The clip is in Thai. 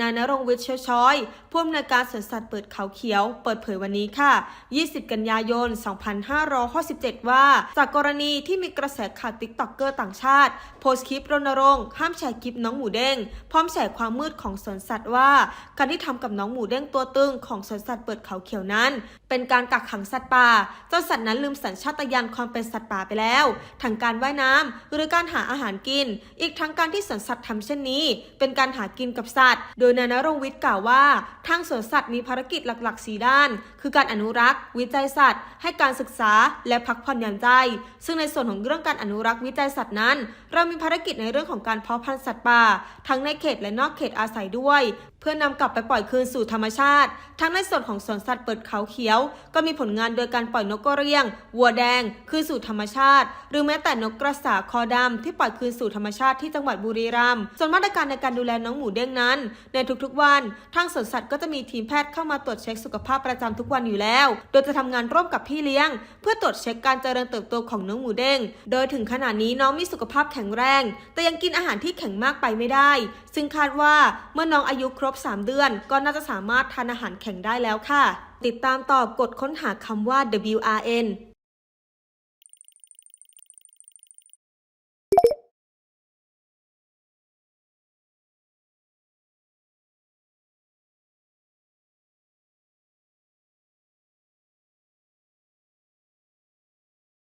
นายนรงวิทย์เชยวช้อยผู้อำนวยการสวนสัตว์เปิดเขาเขียว เปิดเผยวันนี้ค่ะ 20 กันยายน 2567ว่า จากกรณีที่มีกระแสข่าวติ๊กต็อกเกอร์ต่างชาติ โพสต์คลิปรณรงค์ห้ามแชร์คลิปน้องหมูเด้ง พร้อมแฉความมืดของสวนสัตว์ว่า การที่ทำกับน้องหมูเด้งตัวตึงของสวนสัตว์เปิดเขาเขียวนั้น เป็นการกักขังสัตว์ป่าจนสัตว์นั้นลืมสัญชาตญาณความเป็นสัตว์ป่าไปแล้วทั้งการว่ายน้ำหรือการหาอาหารกิน อีกทั้งการที่สวนสัตว์ทำเช่นนี้ เป็นการหากินกับสัตว์โดยนายนรงวิทย์กล่าวว่า ทางสวนสัตว์มีภารกิจหลักๆ 4 ด้าน คือการอนุรักษ์ วิจัยสัตว์ ให้การศึกษา และพักผ่อนหย่อนใจ ซึ่งในส่วนของเรื่องการอนุรักษ์วิจัยสัตว์นั้น เรามีภารกิจในเรื่องของการเพาะพันธุ์สัตว์ป่า ทั้งในเขตและนอกเขตอาศัยด้วย เพื่อนำกลับไปปล่อยคืนสู่ธรรมชาติ ทั้งในส่วนของสวนสัตว์เปิดเขาเขียว ก็มีผลงานโดยการปล่อยนกกระเรียง วัวแดง คืนสู่ธรรมชาติ หรือแม้แต่นกกระสาคอดำที่ปล่อยคืนสู่ธรรมชาติที่จังหวัดบุรีรัมย์ส่วนมาตรการในการดูแลน้องหมูเด้งนั้นในทุกๆวัน ทางสวนสัตว์ก็จะมีทีมแพทย์เข้ามาตรวจเช็คสุขภาพประจำทุกวันอยู่แล้ว โดยจะทำงานร่วมกับพี่เลี้ยง เพื่อตรวจเช็คการเจริญเติบโตของน้องหมูเด้ง โดยถึงขณะนี้น้องมีสุขภาพแข็งแรง แต่ยังกินอาหารที่แข็งมากไปไม่ได้ ซึ่งคาดว่าเมื่อน้องอายุครบ 3 เดือน ก็น่าจะสามารถทานอาหารแข็งได้แล้วค่ะ ติดตามต่อกดค้นหาคำว่า WRN